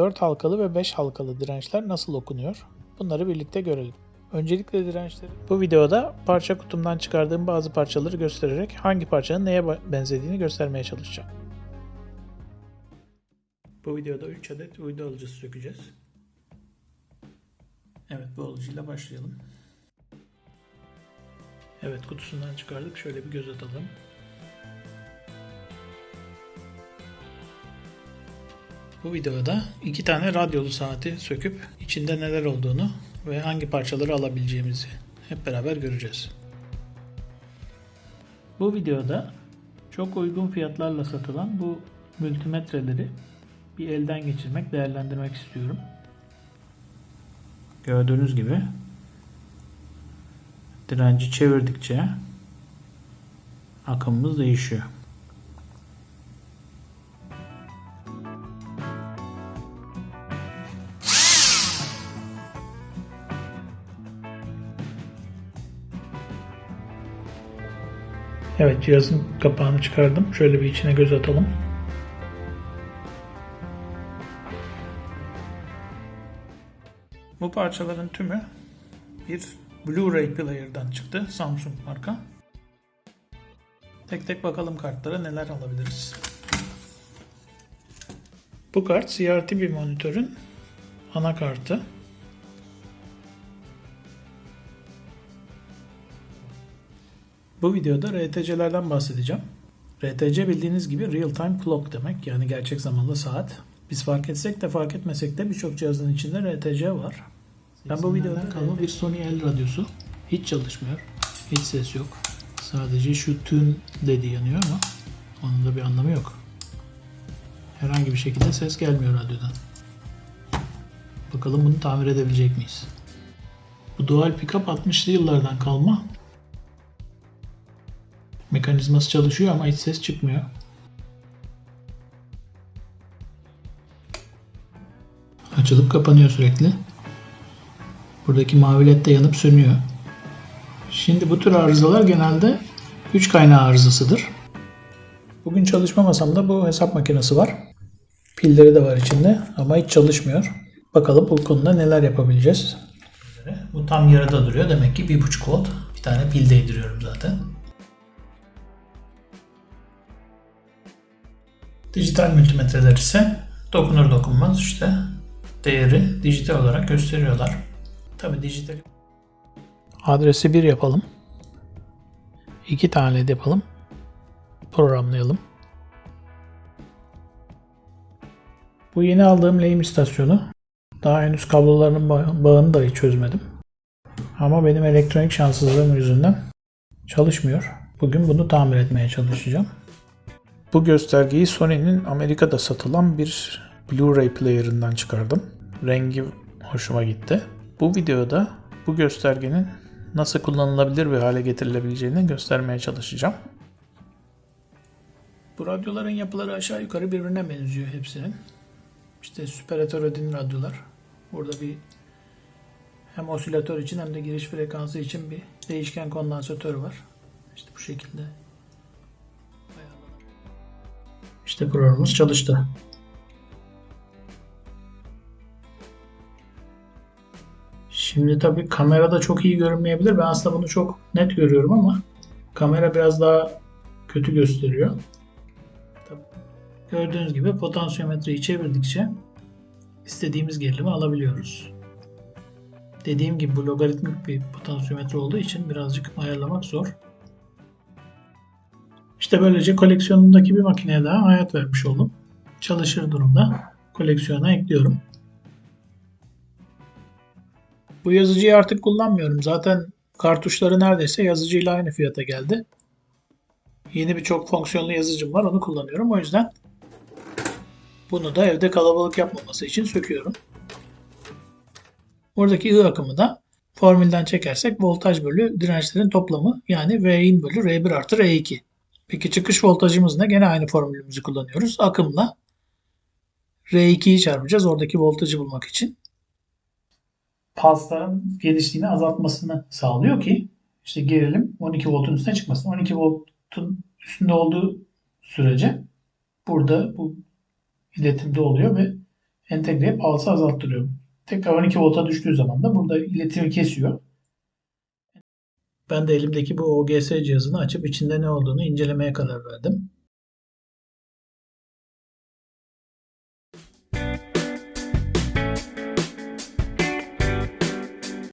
4 halkalı ve 5 halkalı dirençler nasıl okunuyor? Bunları birlikte görelim. Öncelikle dirençleri bu videoda parça kutumdan çıkardığım bazı parçaları göstererek hangi parçanın neye benzediğini göstermeye çalışacağım. Bu videoda 3 adet uydu alıcısı sökeceğiz. Evet bu alıcıyla başlayalım. Evet kutusundan çıkardık. Şöyle bir göz atalım. Bu videoda iki tane radyolu saati söküp içinde neler olduğunu ve hangi parçaları alabileceğimizi hep beraber göreceğiz. Bu videoda çok uygun fiyatlarla satılan bu multimetreleri bir elden geçirmek, değerlendirmek istiyorum. Gördüğünüz gibi direnci çevirdikçe akımımız değişiyor. Evet cihazın kapağını çıkardım. Şöyle bir içine göz atalım. Bu parçaların tümü bir Blu-ray player'dan çıktı. Samsung marka. Tek tek bakalım kartlara neler alabiliriz. Bu kart CRT bir monitörün anakartı. Bu videoda RTC'lerden bahsedeceğim. RTC bildiğiniz gibi Real Time Clock demek yani gerçek zamanlı saat. Biz fark etsek de fark etmesek de birçok cihazın içinde RTC var. Ben bu videoda kalma bir Sony L radyosu. Hiç çalışmıyor. Hiç ses yok. Sadece şu tune dedi yanıyor ama onun da bir anlamı yok. Herhangi bir şekilde ses gelmiyor radyodan. Bakalım bunu tamir edebilecek miyiz? Bu dual pickup 60'lı yıllardan kalma. Mekanizması çalışıyor ama hiç ses çıkmıyor. Açılıp kapanıyor sürekli. Buradaki mavi led de yanıp sönüyor. Şimdi bu tür arızalar genelde güç kaynağı arızasıdır. Bugün çalışma masamda bu hesap makinesi var. Pilleri de var içinde ama hiç çalışmıyor. Bakalım bu konuda neler yapabileceğiz. Bu tam yarıda duruyor. Demek ki 1.5 volt. Bir tane pil değdiriyorum zaten. Dijital multimetreler ise dokunur dokunmaz işte değeri dijital olarak gösteriyorlar. Tabi dijital. Adresi 1 yapalım. 2 tane de yapalım. Programlayalım. Bu yeni aldığım lehim istasyonu. Daha henüz kablolarının ba- bağını dahi çözmedim. Ama benim elektronik şanssızlığım yüzünden çalışmıyor. Bugün bunu tamir etmeye çalışacağım. Bu göstergeyi Sony'nin Amerika'da satılan bir Blu-ray player'ından çıkardım. Rengi hoşuma gitti. Bu videoda bu göstergenin nasıl kullanılabilir bir hale getirilebileceğini göstermeye çalışacağım. Bu radyoların yapıları aşağı yukarı birbirine benziyor hepsinin. İşte süper heterojen radyolar. Burada bir hem osilatör için hem de giriş frekansı için bir değişken kondansatör var. İşte bu şekilde İşte programımız çalıştı. Şimdi tabii kamerada çok iyi görünmeyebilir. Ben aslında bunu çok net görüyorum ama kamera biraz daha kötü gösteriyor. Gördüğünüz gibi potansiyometreyi çevirdikçe istediğimiz gerilimi alabiliyoruz. Dediğim gibi bu logaritmik bir potansiyometre olduğu için birazcık ayarlamak zor. İşte böylece koleksiyonumdaki bir makineye daha hayat vermiş oldum. Çalışır durumda koleksiyona ekliyorum. Bu yazıcıyı artık kullanmıyorum. Zaten kartuşları neredeyse yazıcıyla aynı fiyata geldi. Yeni bir çok fonksiyonlu yazıcım var. Onu kullanıyorum. O yüzden bunu da evde kalabalık yapmaması için söküyorum. Buradaki I akımı da formülden çekersek voltaj bölü dirençlerin toplamı yani V in bölü R1 artı R2. Peki çıkış voltajımız ne? Gene aynı formülümüzü kullanıyoruz. Akımla R2'yi çarpacağız oradaki voltajı bulmak için. Pulsların geliştiğini azaltmasını sağlıyor ki işte gerilim 12 voltun üstüne çıkmasın. 12 voltun üstünde olduğu sürece burada bu iletimde oluyor ve entegre pulse'ı azalttırıyor. Tekrar 12 volta düştüğü zaman da burada iletimi kesiyor. Ben de elimdeki bu OGS cihazını açıp içinde ne olduğunu incelemeye karar verdim.